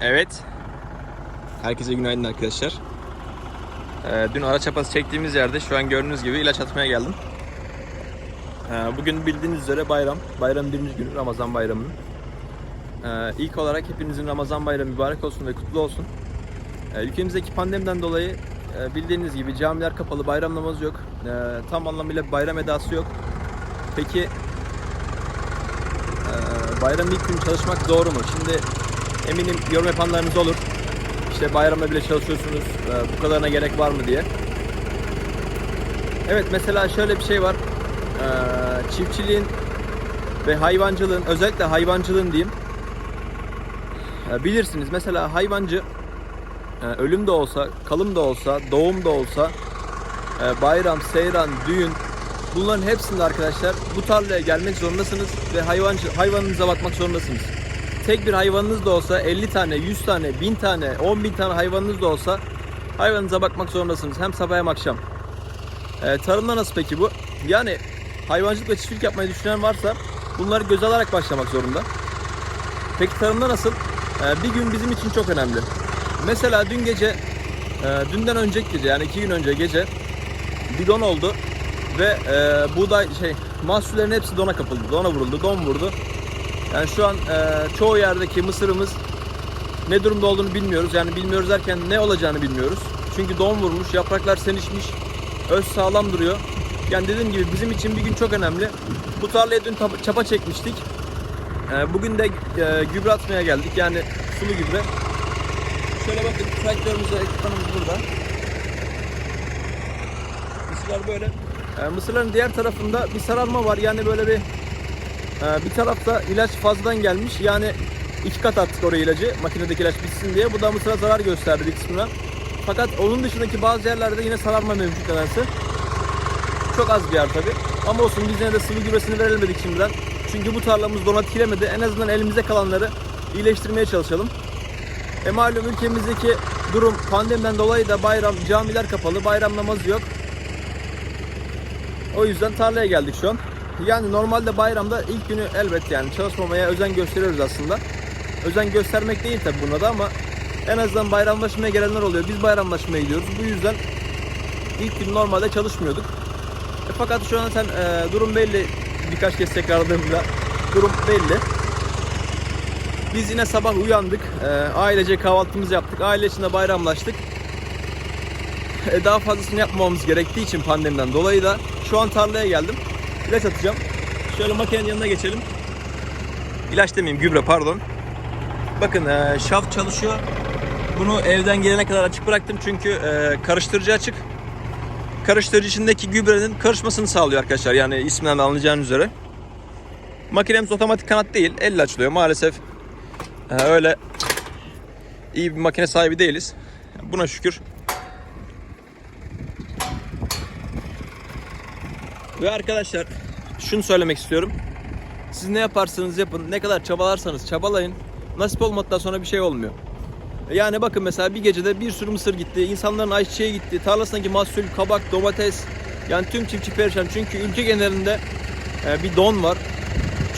Evet. Herkese günaydın arkadaşlar. Ee, dün araç çapası çektiğimiz yerde şu an gördüğünüz gibi ilaç atmaya geldim. Ee, bugün bildiğiniz üzere bayram. Bayramın birinci günü Ramazan bayramının. Ee, ilk olarak hepinizin Ramazan bayramı mübarek olsun ve kutlu olsun. Ee, ülkemizdeki pandemiden dolayı e, bildiğiniz gibi camiler kapalı, bayram namazı yok. Ee, tam anlamıyla bayram edası yok. Peki e, bayram ilk gün çalışmak doğru mu? Şimdi eminim yorum yapanlarınız olur. İşte bayramda bile çalışıyorsunuz, e, bu kadarına gerek var mı diye. Evet mesela şöyle bir şey var. E, çiftçiliğin ve hayvancılığın, özellikle hayvancılığın diyeyim. E, bilirsiniz mesela hayvancı ölüm de olsa, kalım da olsa, doğum da olsa, bayram, seyran, düğün bunların hepsinde arkadaşlar bu tarlaya gelmek zorundasınız ve hayvancı, hayvanınıza bakmak zorundasınız. Tek bir hayvanınız da olsa 50 tane, 100 tane, 1000 tane, 10 bin tane hayvanınız da olsa hayvanınıza bakmak zorundasınız. Hem sabah hem akşam. E, tarımda nasıl peki bu? Yani hayvancılık ve çiftçilik yapmayı düşünen varsa bunları göze alarak başlamak zorunda. Peki tarımda nasıl? E, bir gün bizim için çok önemli. Mesela dün gece, e, dünden önceki gece yani iki gün önce gece bir don oldu ve e, buğday şey mahsullerin hepsi dona kapıldı, dona vuruldu, don vurdu. Yani şu an e, çoğu yerdeki mısırımız ne durumda olduğunu bilmiyoruz. Yani bilmiyoruz derken ne olacağını bilmiyoruz. Çünkü don vurmuş, yapraklar senişmiş, öz sağlam duruyor. Yani dediğim gibi bizim için bir gün çok önemli. Bu tarlaya dün çapa çekmiştik. E, bugün de e, gübre atmaya geldik. Yani sulu gübre. Şöyle bakın traktörümüz ve ekipmanımız burada. Mısırlar böyle. E, mısırların diğer tarafında bir sararma var. Yani böyle bir e, bir tarafta ilaç fazladan gelmiş. Yani iki kat attık oraya ilacı. Makinedeki ilaç bitsin diye. Bu da mısıra zarar gösterdi bir kısmına. Fakat onun dışındaki bazı yerlerde yine sararma mevcut nedense. Çok az bir yer tabi. Ama olsun biz yine de sıvı gübresini verelim dedik şimdiden. Çünkü bu tarlamız donat kilemedi. En azından elimize kalanları iyileştirmeye çalışalım. E malum ülkemizdeki durum pandemiden dolayı da bayram, camiler kapalı, bayram namazı yok. O yüzden tarlaya geldik şu an. Yani normalde bayramda ilk günü elbet yani çalışmamaya özen gösteriyoruz aslında. Özen göstermek değil tabi buna da ama en azından bayramlaşmaya gelenler oluyor. Biz bayramlaşmaya gidiyoruz. Bu yüzden ilk gün normalde çalışmıyorduk. E fakat şu an sen e, durum belli. Birkaç kez tekrarladığımda durum belli. Biz yine sabah uyandık. E, ailece kahvaltımızı yaptık. Aile içinde bayramlaştık. E, daha fazlasını yapmamamız gerektiği için pandemiden dolayı da şu an tarlaya geldim. İlaç atacağım. Şöyle makinenin yanına geçelim. İlaç demeyeyim gübre pardon. Bakın e, şaft çalışıyor. Bunu evden gelene kadar açık bıraktım çünkü e, karıştırıcı açık. Karıştırıcı içindeki gübrenin karışmasını sağlıyor arkadaşlar. Yani isminden de anlayacağınız üzere. Makinemiz otomatik kanat değil. Elle açılıyor maalesef. e, öyle iyi bir makine sahibi değiliz. Buna şükür. Ve arkadaşlar şunu söylemek istiyorum. Siz ne yaparsanız yapın, ne kadar çabalarsanız çabalayın. Nasip olmadıktan sonra bir şey olmuyor. Yani bakın mesela bir gecede bir sürü mısır gitti, insanların ayçiçeği gitti, tarlasındaki mahsul, kabak, domates, yani tüm çiftçi perişan. Çünkü ülke genelinde e, bir don var.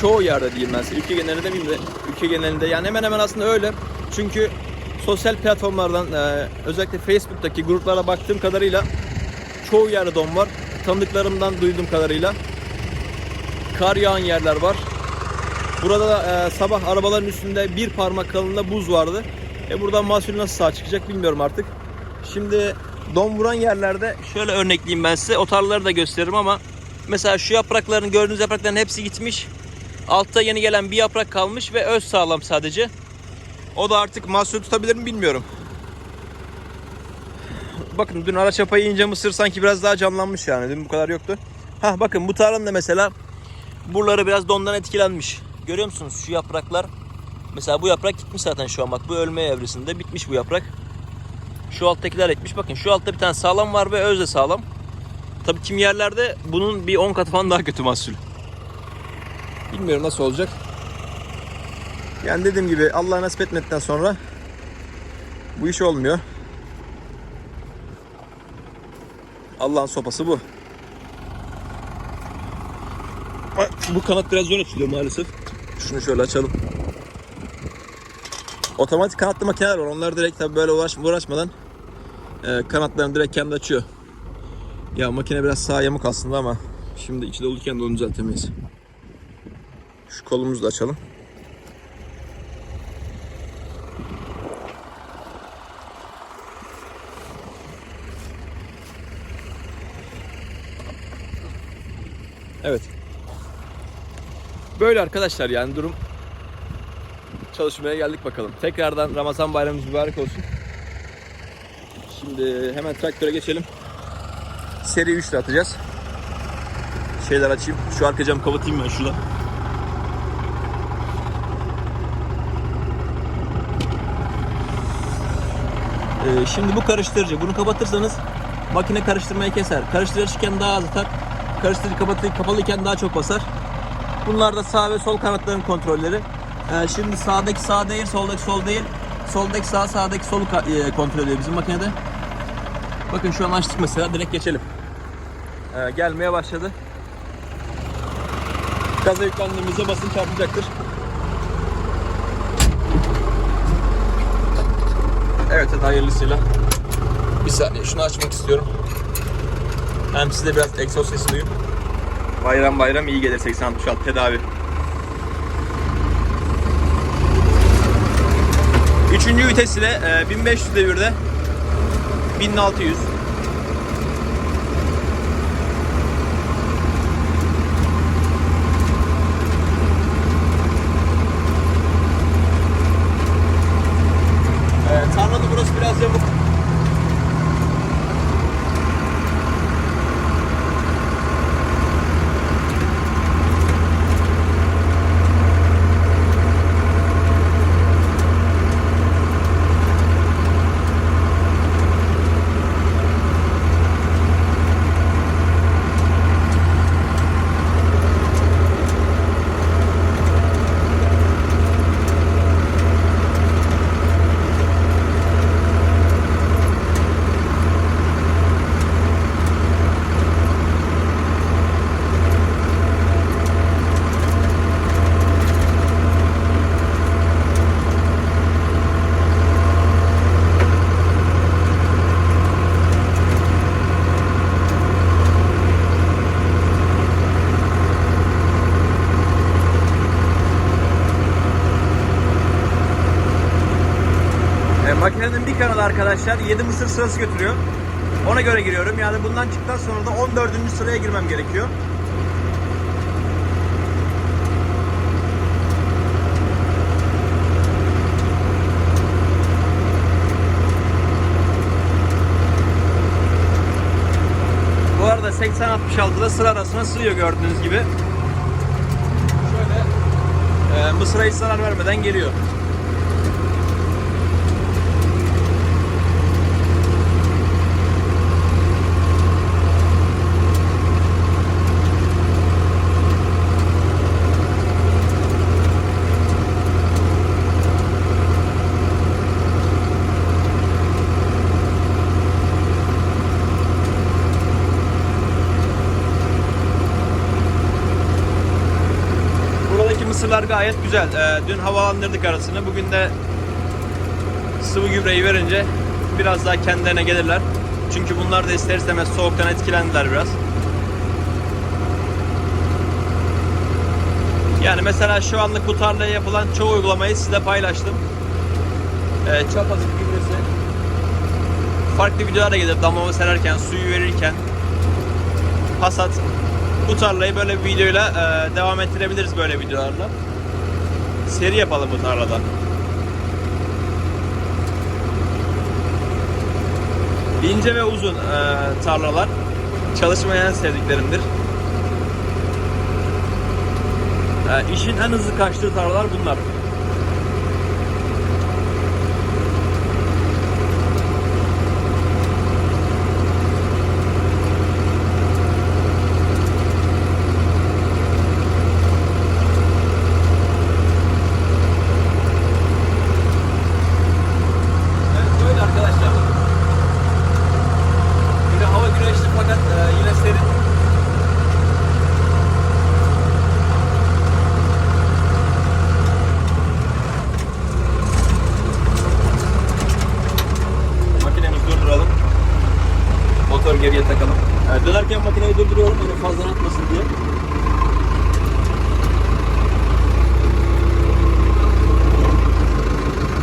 Çoğu yerde diyeyim ben size. Ülke genelinde demeyeyim de ülke genelinde yani hemen hemen aslında öyle. Çünkü sosyal platformlardan e, özellikle Facebook'taki gruplara baktığım kadarıyla çoğu yerde don var. Tanıdıklarımdan duyduğum kadarıyla kar yağan yerler var. Burada da e, sabah arabaların üstünde bir parmak kalınlığında buz vardı. E buradan mahsul nasıl sağ çıkacak bilmiyorum artık. Şimdi don vuran yerlerde şöyle örnekleyeyim ben size. O da gösteririm ama mesela şu yaprakların gördüğünüz yaprakların hepsi gitmiş. Altta yeni gelen bir yaprak kalmış ve öz sağlam sadece. O da artık mahsul tutabilir mi bilmiyorum. Bakın dün ara çapayı yiyince mısır sanki biraz daha canlanmış yani. Dün bu kadar yoktu. Hah bakın bu tarlanın da mesela buraları biraz dondan etkilenmiş. Görüyor musunuz şu yapraklar? Mesela bu yaprak gitmiş zaten şu an bak bu ölme evresinde bitmiş bu yaprak. Şu alttakiler etmiş. Bakın şu altta bir tane sağlam var ve öz de sağlam. Tabii kim yerlerde bunun bir 10 katı falan daha kötü mahsul. Bilmiyorum nasıl olacak. Yani dediğim gibi Allah nasip etmedikten sonra bu iş olmuyor. Allah'ın sopası bu. Bu kanat biraz zor açılıyor maalesef. Şunu şöyle açalım. Otomatik kanatlı makineler var. Onlar direkt tabii böyle uğraş, uğraşmadan e, kanatlarını direkt kendi açıyor. Ya makine biraz sağ yamuk aslında ama şimdi içi doluyken de onu düzeltemeyiz. Şu kolumuzu da açalım. Evet. Böyle arkadaşlar yani durum. Çalışmaya geldik bakalım. Tekrardan Ramazan bayramımız mübarek olsun. Şimdi hemen traktöre geçelim. Seri 3 ile atacağız. Şeyler açayım. Şu arka camı kapatayım ben şurada. Ee, şimdi bu karıştırıcı. Bunu kapatırsanız makine karıştırmayı keser. Karıştırırken daha az atar. Karıştırıcı kapatı, kapalıyken daha çok basar. Bunlar da sağ ve sol kanatların kontrolleri. Ee, şimdi sağdaki sağ değil, soldaki sol değil. Soldaki sağ, sağdaki solu e, kontrol ediyor bizim makinede. Bakın şu an açtık mesela, direkt geçelim. Ee, gelmeye başladı. Gaza yüklendiğimizde basınç artacaktır. Evet, hadi hayırlısıyla. Bir saniye şunu açmak istiyorum. Hem size biraz egzoz sesi duyun. Bayram bayram iyi gelir 80-66 tedavi. Üçüncü vites ile e, 1500 devirde 1600 Evet, tarlada burası biraz yamuk. E, makinenin bir kanalı arkadaşlar 7 mısır sırası götürüyor. Ona göre giriyorum. Yani bundan çıktıktan sonra da 14. sıraya girmem gerekiyor. Bu arada 80-66'da sıra arasına sığıyor gördüğünüz gibi. Şöyle e, mısıra zarar vermeden geliyor. Mısırlar gayet güzel. Ee, dün havalandırdık arasını. Bugün de sıvı gübreyi verince biraz daha kendilerine gelirler. Çünkü bunlar da ister istemez soğuktan etkilendiler biraz. Yani mesela şu anlık bu tarlaya yapılan çoğu uygulamayı size paylaştım. Ee, çapazık gübresi. Farklı videolar da gelir. Damlama sererken, suyu verirken. Hasat. Bu tarlayı böyle bir videoyla e, devam ettirebiliriz böyle videolarla. Seri yapalım bu tarlada. İnce ve uzun e, tarlalar çalışmaya en sevdiklerimdir. E, işin en hızlı kaçtığı tarlalar bunlar. Evet böyle arkadaşlar. Yine hava güneşli fakat e, yine serin. geriye takalım. Ee, dönerken makineyi durduruyorum hani fazla atmasın diye.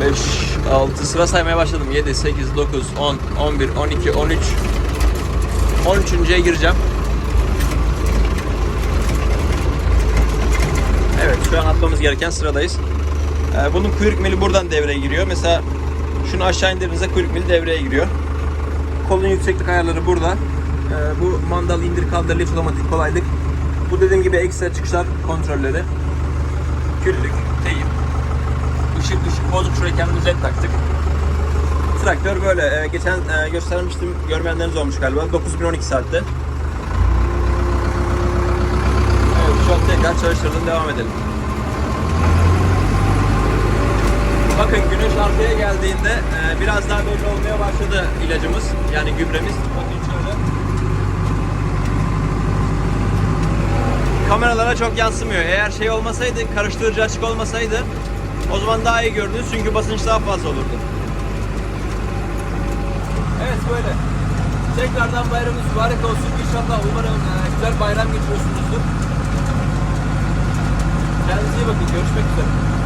Beş, altı sıra saymaya başladım. 7, 8, 9, 10, 11, 12, 13. 13.ye gireceğim. Evet şu an atmamız gereken sıradayız. Ee, bunun kuyruk mili buradan devreye giriyor. Mesela şunu aşağı indirdiğinizde kuyruk mili devreye giriyor. Kolun yükseklik ayarları burada. Ee, bu mandal indir kaldır lift otomatik kolaylık. Bu dediğim gibi ekstra çıkışlar kontrolleri. Küllük, teyip. Işık ışık bozuk şuraya kendimiz led taktık. Traktör böyle. Ee, geçen e, göstermiştim. Görmeyenleriniz olmuş galiba. 9012 saatte. Evet şu an tekrar çalıştırdım. Devam edelim. Bakın güneş arkaya geldiğinde e, biraz daha belli olmaya başladı ilacımız. Yani gübremiz. Bakın şöyle. Kameralara çok yansımıyor. Eğer şey olmasaydı, karıştırıcı açık olmasaydı o zaman daha iyi görünür çünkü basınç daha fazla olurdu. Evet böyle. Tekrardan bayramınız mübarek olsun. İnşallah umarım e, güzel bayram geçiriyorsunuzdur. Kendinize iyi bakın. Görüşmek üzere.